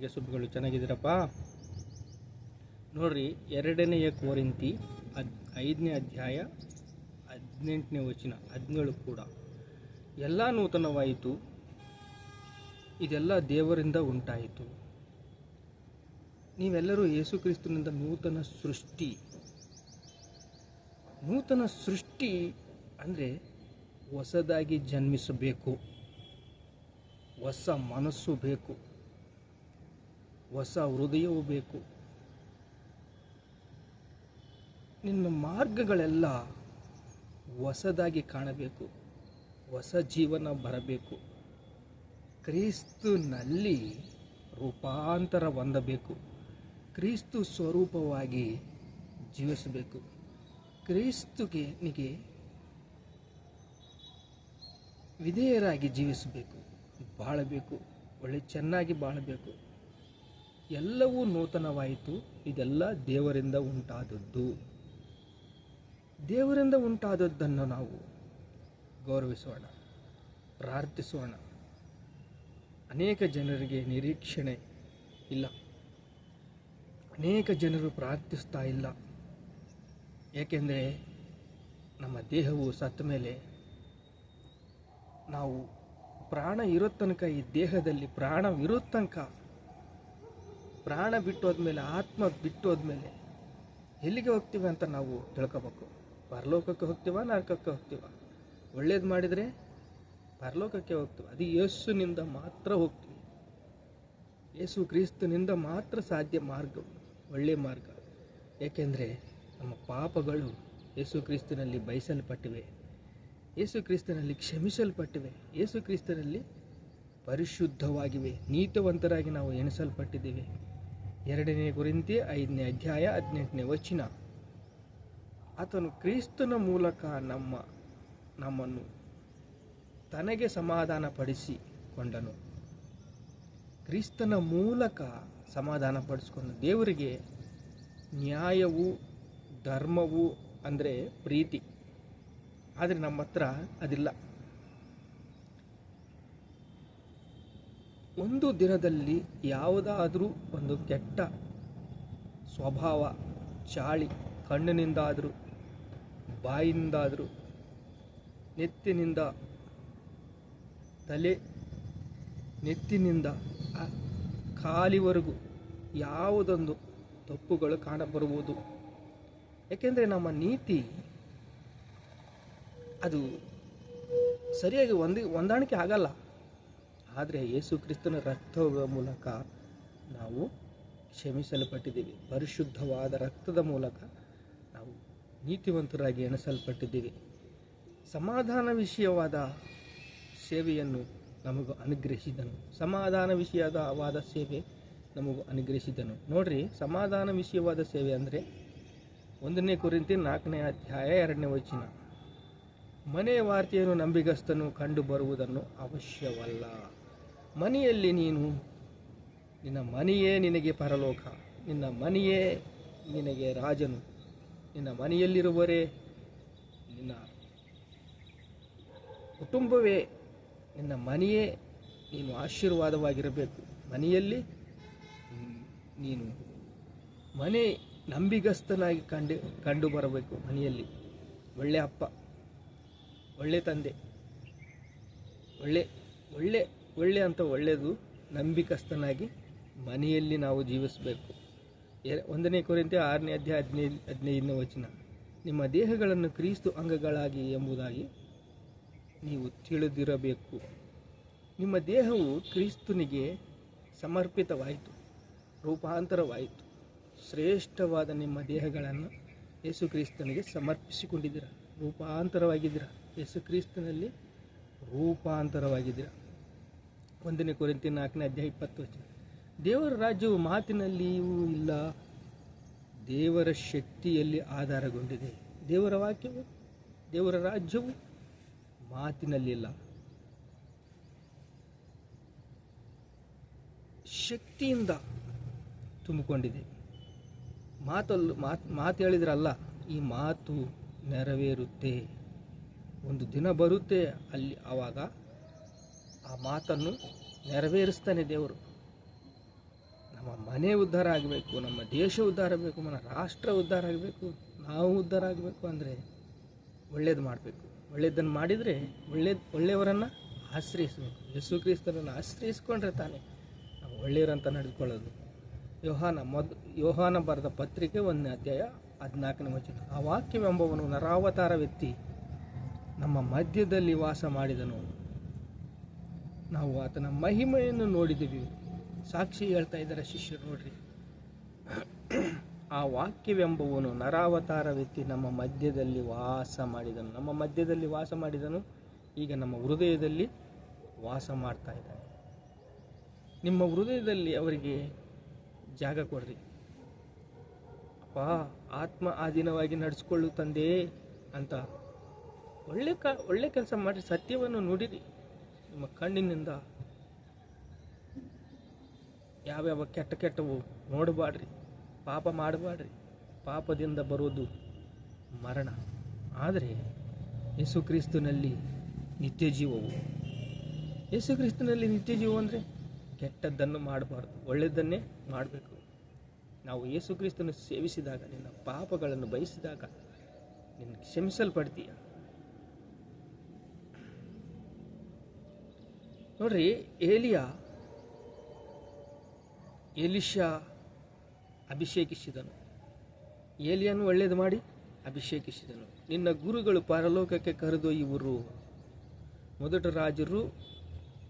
ಹೀಗೆ ಸೊಪ್ಪುಗಳು ಚೆನ್ನಾಗಿದ್ದೀರಪ್ಪ. ನೋಡ್ರಿ ಎರಡನೆಯ ಕೋರಿಂತಿ ಅದ್ ಐದನೇ ಅಧ್ಯಾಯ, ಹದಿನೆಂಟನೇ ವಚನ, ಹದಿನೇಳು ಕೂಡ. ಎಲ್ಲ ನೂತನವಾಯಿತು. ಇದೆಲ್ಲ ದೇವರಿಂದ ಉಂಟಾಯಿತು. ನೀವೆಲ್ಲರೂ ಯೇಸು ಕ್ರಿಸ್ತನಿಂದ ನೂತನ ಸೃಷ್ಟಿ. ನೂತನ ಸೃಷ್ಟಿ ಅಂದರೆ ಹೊಸದಾಗಿ ಜನ್ಮಿಸಬೇಕು. ಹೊಸ ಮನಸ್ಸು ಬೇಕು. ಹೊಸ ಹೃದಯವೂ ಬೇಕು. ನಿನ್ನ ಮಾರ್ಗಗಳೆಲ್ಲ ಹೊಸದಾಗಿ ಕಾಣಬೇಕು. ಹೊಸ ಜೀವನ ಬರಬೇಕು. ಕ್ರಿಸ್ತನಲ್ಲಿ ರೂಪಾಂತರ ಹೊಂದಬೇಕು. ಕ್ರಿಸ್ತು ಸ್ವರೂಪವಾಗಿ ಜೀವಿಸಬೇಕು. ಕ್ರಿಸ್ತುಗೆ ನಿಗೆ ವಿಧೇಯರಾಗಿ ಜೀವಿಸಬೇಕು. ಬಾಳಬೇಕು. ಒಳ್ಳೆ ಚೆನ್ನಾಗಿ ಬಾಳಬೇಕು. ಎಲ್ಲವೂ ನೂತನವಾಯಿತು. ಇದೆಲ್ಲ ದೇವರಿಂದ ಉಂಟಾದದ್ದು. ದೇವರಿಂದ ಉಂಟಾದದ್ದನ್ನು ನಾವು ಗೌರವಿಸೋಣ, ಪ್ರಾರ್ಥಿಸೋಣ. ಅನೇಕ ಜನರಿಗೆ ನಿರೀಕ್ಷಣೆ ಇಲ್ಲ. ಅನೇಕ ಜನರು ಪ್ರಾರ್ಥಿಸ್ತಾ ಇಲ್ಲ. ಏಕೆಂದರೆ ನಮ್ಮ ದೇಹವು ಸತ್ತ ಮೇಲೆ ನಾವು ಪ್ರಾಣ ಇರೋ ತನಕ ಈ ದೇಹದಲ್ಲಿ ಪ್ರಾಣವಿರೋ ತನಕ ಪ್ರಾಣ ಬಿಟ್ಟು ಹೋದ್ಮೇಲೆ, ಆತ್ಮ ಬಿಟ್ಟು ಹೋದ್ಮೇಲೆ ಎಲ್ಲಿಗೆ ಹೋಗ್ತೀವಿ ಅಂತ ನಾವು ತಿಳ್ಕೊಬೇಕು. ಪರಲೋಕಕ್ಕೆ ಹೋಗ್ತೀವ, ನರಕಕ್ಕೆ ಹೋಗ್ತೀವ? ಒಳ್ಳೇದು ಮಾಡಿದರೆ ಪರಲೋಕಕ್ಕೆ ಹೋಗ್ತೀವಿ? ಅದು ಯೇಸುನಿಂದ ಮಾತ್ರ ಹೋಗ್ತೀವಿ. ಯೇಸು ಕ್ರಿಸ್ತನಿಂದ ಮಾತ್ರ ಸಾಧ್ಯ ಮಾರ್ಗ ಒಳ್ಳೆಯ ಮಾರ್ಗ. ಏಕೆಂದರೆ ನಮ್ಮ ಪಾಪಗಳು ಯೇಸು ಕ್ರಿಸ್ತನಲ್ಲಿ ಬಯಸಲ್ಪಟ್ಟಿವೆ. ಯೇಸು ಕ್ರಿಸ್ತನಲ್ಲಿ ಕ್ಷಮಿಸಲ್ಪಟ್ಟಿವೆ. ಯೇಸು ಕ್ರಿಸ್ತನಲ್ಲಿ ಪರಿಶುದ್ಧವಾಗಿವೆ. ನೀತವಂತರಾಗಿ ನಾವು ಎಣಿಸಲ್ಪಟ್ಟಿದ್ದೇವೆ. ಎರಡನೇ ಗುರಿಂತಿ ಐದನೇ ಅಧ್ಯಾಯ ಹದಿನೆಂಟನೇ ವಚನ. ಆತನು ಕ್ರಿಸ್ತನ ಮೂಲಕ ನಮ್ಮ, ನಮ್ಮನ್ನು ತನಗೆ ಸಮಾಧಾನ ಪಡಿಸಿಕೊಂಡನು ಕ್ರಿಸ್ತನ ಮೂಲಕ ಸಮಾಧಾನ ಪಡಿಸಿಕೊಂಡ ದೇವರಿಗೆ ನ್ಯಾಯವು, ಧರ್ಮವು ಅಂದರೆ ಪ್ರೀತಿ. ಆದರೆ ನಮ್ಮ ಹತ್ರ ಅದಿಲ್ಲ. ಒಂದು ದಿನದಲ್ಲಿ ಯಾವುದಾದರೂ ಒಂದು ಕೆಟ್ಟ ಸ್ವಭಾವ, ಚಾಳಿ, ಕಣ್ಣಿನಿಂದಾದರೂ ಬಾಯಿಯಿಂದಾದರೂ ನೆತ್ತಿನಿಂದ, ತಲೆ ನೆತ್ತಿನಿಂದ ಕಾಲಿವರೆಗೂ ಯಾವುದೊಂದು ತಪ್ಪುಗಳು ಕಾಣಬರುವುದು. ಏಕೆಂದರೆ ನಮ್ಮ ನೀತಿ ಅದು ಸರಿಯಾಗಿ ಹೊಂದಿ ಹೊಂದಾಣಿಕೆ ಆಗಲ್ಲ. ಆದರೆ ಯೇಸು ಕ್ರಿಸ್ತನ ರಕ್ತದ ಮೂಲಕ ನಾವು ಕ್ಷಮಿಸಲ್ಪಟ್ಟಿದ್ದೀವಿ. ಪರಿಶುದ್ಧವಾದ ರಕ್ತದ ಮೂಲಕ ನಾವು ನೀತಿವಂತರಾಗಿ ಎಣಿಸಲ್ಪಟ್ಟಿದ್ದೀವಿ. ಸಮಾಧಾನ ವಿಷಯವಾದ ಸೇವೆಯನ್ನು ನಮಗೂ ಅನುಗ್ರಹಿಸಿದನು. ಸಮಾಧಾನ ವಿಷಯದವಾದ ಸೇವೆ ನಮಗೂ ಅನುಗ್ರಹಿಸಿದನು. ನೋಡ್ರಿ, ಸಮಾಧಾನ ವಿಷಯವಾದ ಸೇವೆ ಅಂದರೆ ಒಂದನೇ ಕುರಿತು ನಾಲ್ಕನೇ ಅಧ್ಯಾಯ ಎರಡನೇ ವಚನ. ಮನೆಯ ವಾರ್ತೆಯನ್ನು ನಂಬಿಗಸ್ತನು ಕಂಡು ಬರುವುದನ್ನು ಅವಶ್ಯವಲ್ಲ. ಮನೆಯಲ್ಲಿ ನೀನು, ನಿನ್ನ ಮನೆಯೇ ನಿನಗೆ ಪರಲೋಕ, ನಿನ್ನ ಮನೆಯೇ ನಿನಗೆ ರಾಜನು, ನಿನ್ನ ಮನೆಯಲ್ಲಿರುವರೇ ನಿನ್ನ ಕುಟುಂಬವೇ ನಿನ್ನ ಮನೆಯೇ ನೀನು ಆಶೀರ್ವಾದವಾಗಿರಬೇಕು. ಮನೆಯಲ್ಲಿ ನೀನು ಮನೆ ನಂಬಿಗಸ್ತನಾಗಿ ಕಂಡು ಕಂಡು ಬರಬೇಕು ಮನೆಯಲ್ಲಿ. ಒಳ್ಳೆ ಅಪ್ಪ, ಒಳ್ಳೆ ತಂದೆ, ಒಳ್ಳೆ ಒಳ್ಳೆ ಒಳ್ಳೆ ಅಂತ ಒಳ್ಳೆಯದು ನಂಬಿಕಸ್ತನಾಗಿ ಮನೆಯಲ್ಲಿ ನಾವು ಜೀವಿಸಬೇಕು. ಒಂದನೇ ಕೊರಿಂತೆ ಆರನೇ ಅಧ್ಯಾಯ ಹದಿನೈದು ಹದಿನೈದನೇ ವಚನ. ನಿಮ್ಮ ದೇಹಗಳನ್ನು ಕ್ರೀಸ್ತು ಅಂಗಗಳಾಗಿ ಎಂಬುದಾಗಿ ನೀವು ತಿಳಿದಿರಬೇಕು. ನಿಮ್ಮ ದೇಹವು ಕ್ರಿಸ್ತನಿಗೆ ಸಮರ್ಪಿತವಾಯಿತು, ರೂಪಾಂತರವಾಯಿತು. ಶ್ರೇಷ್ಠವಾದ ನಿಮ್ಮ ದೇಹಗಳನ್ನು ಯೇಸು ಕ್ರಿಸ್ತನಿಗೆ ಸಮರ್ಪಿಸಿಕೊಂಡಿದ್ದೀರ? ರೂಪಾಂತರವಾಗಿದ್ದೀರ? ಯೇಸು ಕ್ರಿಸ್ತನಲ್ಲಿ ರೂಪಾಂತರವಾಗಿದ್ದೀರ? ಒಂದನೇ ಕೊರಿಂತಿ ನಾಲ್ಕನೇ ಅಧ್ಯಾಯ ಇಪ್ಪತ್ತು ವಚನ. ದೇವರ ರಾಜ್ಯವು ಮಾತಿನಲ್ಲಿಯೂ ಇಲ್ಲ, ದೇವರ ಶಕ್ತಿಯಲ್ಲಿ ಆಧಾರಗೊಂಡಿದೆ. ದೇವರ ವಾಕ್ಯವು, ದೇವರ ರಾಜ್ಯವು ಮಾತಿನಲ್ಲಿಲ್ಲ ಶಕ್ತಿಯಿಂದ ತುಂಬಿಕೊಂಡಿದೆ. ಮಾತಲ್ಲಿ, ಮಾತು ಮಾತು ಹೇಳಿದ್ರಲ್ಲ, ಈ ಮಾತು ನೆರವೇರುತ್ತೆ. ಒಂದು ದಿನ ಬರುತ್ತೆ, ಅಲ್ಲಿ ಆವಾಗ ಆ ಮಾತನ್ನು ನೆರವೇರಿಸ್ತಾನೆ ದೇವರು. ನಮ್ಮ ಮನೆ ಉದ್ಧಾರ ಆಗಬೇಕು, ನಮ್ಮ ದೇಶ ಉದ್ಧಾರ ಆಗಬೇಕು, ನಮ್ಮ ರಾಷ್ಟ್ರ ಉದ್ಧಾರ ಆಗಬೇಕು, ನಾವು ಉದ್ಧಾರ ಆಗಬೇಕು ಅಂದರೆ ಒಳ್ಳೇದು ಮಾಡಬೇಕು. ಒಳ್ಳೇದನ್ನು ಮಾಡಿದರೆ ಒಳ್ಳೇದು, ಒಳ್ಳೆಯವರನ್ನು ಆಶ್ರಯಿಸಬೇಕು. ಯೇಸು ಕ್ರಿಸ್ತರನ್ನು ಆಶ್ರಯಿಸ್ಕೊಂಡ್ರೆ ತಾನೇ ನಾವು ಒಳ್ಳೆಯವರಂತ ನಡೆದುಕೊಳ್ಳೋದು. ಯೋಹಾನ ಮೊದ್, ಯೋಹಾನ ಬರೆದ ಪತ್ರಿಕೆ ಒಂದನೇ ಅಧ್ಯಾಯ ಹದಿನಾಲ್ಕನೇ ವಚನ. ಆ ವಾಕ್ಯವೆಂಬವನು ನರಾವತಾರ ವ್ಯಕ್ತಿ ನಮ್ಮ ಮಧ್ಯದಲ್ಲಿ ವಾಸ ಮಾಡಿದನು. ನಾವು ಆತನ ಮಹಿಮೆಯನ್ನು ನೋಡಿದ್ದೀವಿ. ಸಾಕ್ಷಿ ಹೇಳ್ತಾ ಇದ್ದಾರೆ ಶಿಷ್ಯರು ನೋಡ್ರಿ. ಆ ವಾಕ್ಯವೆಂಬುವನು ನರಾವತಾರವೆತ್ತಿ ನಮ್ಮ ಮಧ್ಯದಲ್ಲಿ ವಾಸ ಮಾಡಿದನು. ನಮ್ಮ ಮಧ್ಯದಲ್ಲಿ ವಾಸ ಮಾಡಿದನು. ಈಗ ನಮ್ಮ ಹೃದಯದಲ್ಲಿ ವಾಸ ಮಾಡ್ತಾ ಇದ್ದಾನೆ. ನಿಮ್ಮ ಹೃದಯದಲ್ಲಿ ಅವರಿಗೆ ಜಾಗ ಕೊಡ್ರಿ. ಅಪ್ಪ, ಆತ್ಮ ಆಧೀನವಾಗಿ ನಡೆಸ್ಕೊಳ್ಳು ತಂದೆ ಅಂತ ಒಳ್ಳೆ ಕ, ಒಳ್ಳೆ ಕೆಲಸ ಮಾಡಿರಿ. ಸತ್ಯವನ್ನು ನುಡಿರಿ. ನಿಮ್ಮ ಕಣ್ಣಿನಿಂದ ಯಾವ್ಯಾವ ಕೆಟ್ಟ ಕೆಟ್ಟವು ನೋಡಬಾಡ್ರಿ, ಪಾಪ ಮಾಡಬಾಡ್ರಿ, ಪಾಪದಿಂದ ಬರೋದು ಮರಣ. ಆದರೆ ಯೇಸು ಕ್ರಿಸ್ತನಲ್ಲಿ ನಿತ್ಯ ಜೀವವು ಯೇಸು ಕ್ರಿಸ್ತನಲ್ಲಿ ನಿತ್ಯ ಜೀವ ಅಂದರೆ ಕೆಟ್ಟದ್ದನ್ನು ಮಾಡಬಾರ್ದು, ಒಳ್ಳೆಯದನ್ನೇ ಮಾಡಬೇಕು. ನಾವು ಯೇಸು ಕ್ರಿಸ್ತನ ಸೇವಿಸಿದಾಗ, ನಿನ್ನ ಪಾಪಗಳನ್ನು ಬಯಸಿದಾಗ ನಿನ್ನ ಕ್ಷಮಿಸಲ್ಪಡ್ತೀಯ? ನೋಡ್ರಿ, ಏಲಿಯ ಎಲಿಶಾ ಅಭಿಷೇಕಿಸಿದನು. ಏಲಿಯನ್ನು ಒಳ್ಳೇದು ಮಾಡಿ ಅಭಿಷೇಕಿಸಿದನು. ನಿನ್ನ ಗುರುಗಳು ಪರಲೋಕಕ್ಕೆ ಕರೆದೊಯ್ಯುವರು. ಮೊದಟ ರಾಜರು,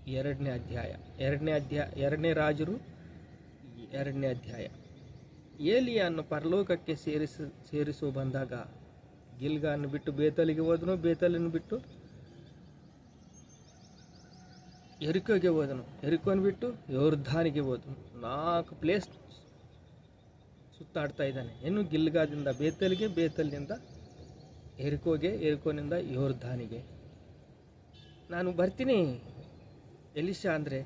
ಎರಡನೇ ಅಧ್ಯಾಯ. ಎರಡನೇ ಅಧ್ಯಾಯ, ಎರಡನೇ ರಾಜರು, ಎರಡನೇ ಅಧ್ಯಾಯ. ಏಲಿಯನ್ನು ಪರಲೋಕಕ್ಕೆ ಸೇರಿಸ, ಸೇರಿಸು ಬಂದಾಗ, ಗಿಲ್ಗಾನ್ನು ಬಿಟ್ಟು ಬೇತಲಿಗೆ ಹೋದನು, ಬೇತಲನ್ನು ಬಿಟ್ಟು ಎರಿಕೋಗೆ ಹೋದನು. ಎರಿಕೋನ್ ಬಿಟ್ಟು ಯೋರ್ಧಾನಿಗೆ ಹೋದನು. ನಾಲ್ಕು ಪ್ಲೇಸ್ ಸುತ್ತಾಡ್ತಾ ಇದ್ದಾನೆ. ಇನ್ನು ಗಿಲ್ಗಾದಿಂದ, ಬೇತಲ್ಗೆ ಬೇತಲ್ನಿಂದ ಎರಿಕೋಗೆ, ಎರಿಕೋನಿಂದ ಯೋರ್ಧಾನಿಗೆ ನಾನು ಬರ್ತೀನಿ. ಎಲಿಶಾ ಅಂದರೆ?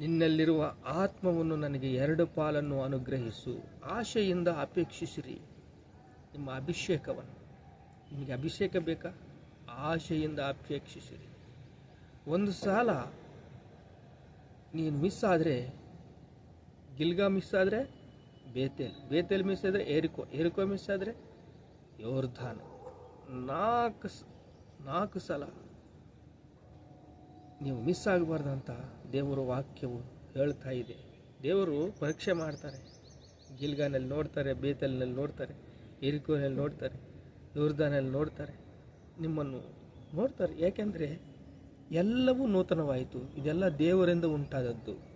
ನಿನ್ನಲ್ಲಿರುವ ಆತ್ಮವನ್ನು ನನಗೆ ಎರಡು ಪಾಲನ್ನು ಅನುಗ್ರಹಿಸು. ಆಶೆಯಿಂದ ಅಪೇಕ್ಷಿಸಿರಿ. ನಿಮ್ಮ ಅಭಿಷೇಕವನ್ನು. ನಿಮಗೆ ಅಭಿಷೇಕ ಬೇಕಾ? ಆಶೆಯಿಂದ ಅಪೇಕ್ಷಿಸಿರಿ. ಒಂದು ಸಲ ನೀನು ಮಿಸ್ ಆದರೆ, ಗಿಲ್ಗಾ ಮಿಸ್ ಆದರೆ, ಬೇತೇಲ್ ಬೇತೇಲ್ ಮಿಸ್ ಆದರೆ, ಏರಿಕೋ ಏರಿಕೋ ಮಿಸ್ ಆದರೆ, ಯೋರ್ಧಾನ್. ನಾಲ್ಕು ನಾಲ್ಕು ಸಲ ನೀವು ಮಿಸ್ ಆಗಬಾರ್ದಂತ ದೇವರ ವಾಕ್ಯವು ಹೇಳ್ತಾ ಇದೆ. ದೇವರು ಪರೀಕ್ಷೆ ಮಾಡ್ತಾರೆ. ಗಿಲ್ಗಾನಲ್ಲಿ ನೋಡ್ತಾರೆ, ಬೇತಲ್ನಲ್ಲಿ ನೋಡ್ತಾರೆ, ಏರಿಕೋನಲ್ಲಿ ನೋಡ್ತಾರೆ, ಯೋರ್ಧಾನಲ್ಲಿ ನೋಡ್ತಾರೆ. ನಿಮ್ಮನ್ನು ನೋಡ್ತಾರೆ. ಯಾಕೆಂದರೆ ಎಲ್ಲವೂ ನೂತನವಾಯಿತು. ಇದೆಲ್ಲ ದೇವರಿಂದ ಉಂಟಾದದ್ದು.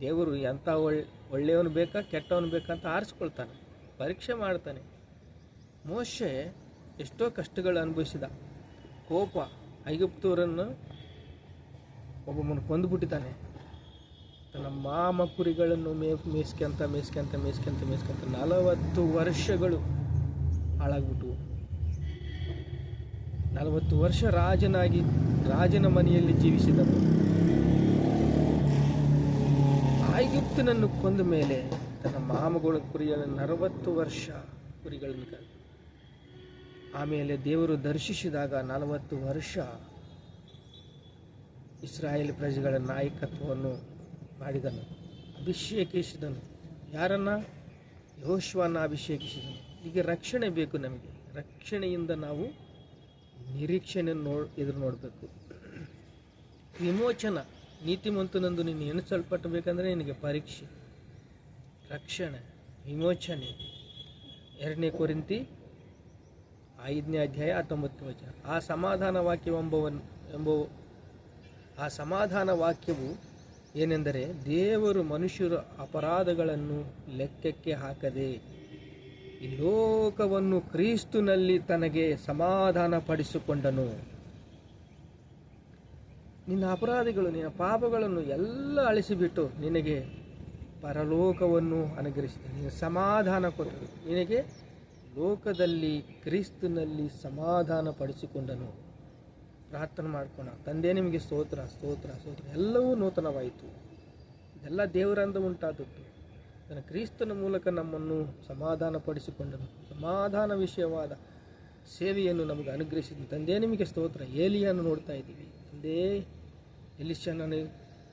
ದೇವರು ಎಂಥ ಒಳ್ಳೆ ಒಳ್ಳೆಯವನು ಬೇಕಾ, ಕೆಟ್ಟವನು ಬೇಕಾ ಅಂತ ಆರಿಸ್ಕೊಳ್ತಾನೆ. ಪರೀಕ್ಷೆ ಮಾಡ್ತಾನೆ. ಮೋಶೆ ಎಷ್ಟೋ ಕಷ್ಟಗಳು ಅನುಭವಿಸಿದ. ಕೋಪ ಐಗುಪ್ತವರನ್ನು ಒಬ್ಬೊಬ್ಬನು ಕೊಂದುಬಿಟ್ಟಿದ್ದಾನೆ. ತನ್ನ ಮಾಮ ಕುರಿಗಳನ್ನು ಮೇ, ಮೇಯಿಸ್ಕೊಂತ ಮೇಯಿಸ್ಕೊಂತ ಮೇಯಿಸ್ಕೊಂತ ಮೇಯಿಸ್ಕೊಂತ ನಲವತ್ತು ವರ್ಷಗಳು ಹಾಳಾಗ್ಬಿಟ್ಟು. ನಲವತ್ತು ವರ್ಷ ರಾಜನಾಗಿ, ರಾಜನ ಮನೆಯಲ್ಲಿ ಜೀವಿಸಿದನು. ಆಯುಕ್ತನನ್ನು ಕೊಂದ ಮೇಲೆ ತನ್ನ ಮಾಮಗಳ ಕುರಿಗಳನ್ನು ನಲವತ್ತು ವರ್ಷ ಕುರಿಗಳನ್ನು ಕಾಯ್ದ. ಆಮೇಲೆ ದೇವರು ದರ್ಶಿಸಿದಾಗ ನಲವತ್ತು ವರ್ಷ ಇಸ್ರಾಯೇಲ್ ಪ್ರಜೆಗಳ ನಾಯಕತ್ವವನ್ನು ಮಾಡಿದನು, ಅಭಿಷೇಕಿಸಿದನು. ಯಾರನ್ನ? ಯೋಶ್ವನ ಅಭಿಷೇಕಿಸಿದನು. ಹೀಗೆ ರಕ್ಷಣೆ ಬೇಕು ನಮಗೆ. ರಕ್ಷಣೆಯಿಂದ ನಾವು ನಿರೀಕ್ಷಣೆ ನೋ ಎದುರು ನೋಡಬೇಕು. ವಿಮೋಚನ ನೀತಿಮಂತನಂದು ನೀನು ಎಣಿಸಲ್ಪಟ್ಟಬೇಕಂದ್ರೆ ನಿನಗೆ ಪರೀಕ್ಷೆ. ರಕ್ಷಣೆ, ವಿಮೋಚನೆ. ಎರಡನೇ ಕೊರಿಂತಿ, ಐದನೇ ಅಧ್ಯಾಯ ಹತ್ತೊಂಬತ್ತನೇ ವಚನ. ಆ ಸಮಾಧಾನ ವಾಕ್ಯವೆಂಬವನ್ ಎಂಬ ಆ ಸಮಾಧಾನ ವಾಕ್ಯವು ಏನೆಂದರೆ ದೇವರು ಮನುಷ್ಯರ ಅಪರಾಧಗಳನ್ನು ಲೆಕ್ಕಕ್ಕೆ ಹಾಕದೆ ಈ ಲೋಕವನ್ನು ಕ್ರೀಸ್ತುನಲ್ಲಿ ತನಗೆ ಸಮಾಧಾನ ಪಡಿಸಿಕೊಂಡನು ನಿನ್ನ ಅಪರಾಧಿಗಳು, ನಿನ್ನ ಪಾಪಗಳನ್ನು ಎಲ್ಲ ಅಳಿಸಿಬಿಟ್ಟು ನಿನಗೆ ಪರಲೋಕವನ್ನು ಅನುಗ್ರಹಿಸಿದ. ನಿನ್ನ ಸಮಾಧಾನ ಕೊಟ್ಟರು. ನಿನಗೆ ಲೋಕದಲ್ಲಿ ಕ್ರಿಸ್ತನಲ್ಲಿ ಸಮಾಧಾನ ಪಡಿಸಿಕೊಂಡನು ಪ್ರಾರ್ಥನೆ ಮಾಡ್ಕೋಣ. ತಂದೆ, ನಿಮಗೆ ಸ್ತೋತ್ರ ಸ್ತೋತ್ರ ಸ್ತೋತ್ರ. ಎಲ್ಲವೂ ನೂತನವಾಯಿತು. ಇದೆಲ್ಲ ದೇವರಂದ ಉಂಟಾದದ್ದು. ತನ್ನ ಕ್ರಿಸ್ತನ ಮೂಲಕ ನಮ್ಮನ್ನು ಸಮಾಧಾನಪಡಿಸಿಕೊಂಡನು. ಸಮಾಧಾನ ವಿಷಯವಾದ ಸೇವೆಯನ್ನು ನಮಗೆ ಅನುಗ್ರಹಿಸಿದ ತಂದೆ, ನಿಮಗೆ ಸ್ತೋತ್ರ. ಏಲಿಯನ್ನು ನೋಡ್ತಾ ಇದ್ದೀವಿ. ತಂದೆ ಎಲಿಶನನ್ನು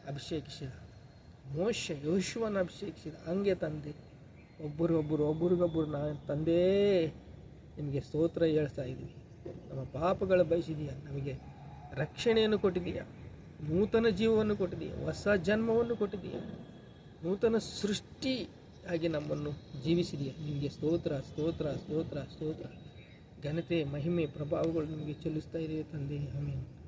ಅಭಿಷೇಕಿಸಿದ. ಮೋಶ ಯೋಶುವನ್ನು ಅಭಿಷೇಕಿಸಿದ. ಹಂಗೆ ತಂದೆ. ಒಬ್ಬರಿಗೊಬ್ಬರು ಒಬ್ರಿಗೊಬ್ಬರು ನಾ ತಂದೆ, ನಿಮಗೆ ಸ್ತೋತ್ರ ಹೇಳ್ತಾ ಇದ್ದೀವಿ. ನಮ್ಮ ಪಾಪಗಳು ಬಯಸಿದೆಯಾ? ನಮಗೆ ರಕ್ಷಣೆಯನ್ನು ಕೊಟ್ಟಿದೆಯಾ ನೂತನ ಜೀವವನ್ನು ಕೊಟ್ಟಿದೆಯಾ ಹೊಸ ಜನ್ಮವನ್ನು ಕೊಟ್ಟಿದೀಯ ನೂತನ ಸೃಷ್ಟಿ ಆಗಿ ನಮ್ಮನ್ನು ಜೀವಿಸಿದೆಯಾ ನಿಮಗೆ ಸ್ತೋತ್ರ ಸ್ತೋತ್ರ ಸ್ತೋತ್ರ ಸ್ತೋತ್ರ. ಘನತೆ, ಮಹಿಮೆ, ಪ್ರಭಾವಗಳು ನಿಮಗೆ ಚೆಲ್ಲಿಸ್ತಾ ಇದೆಯಾ ತಂದೆ. ಆಮೇಲೆ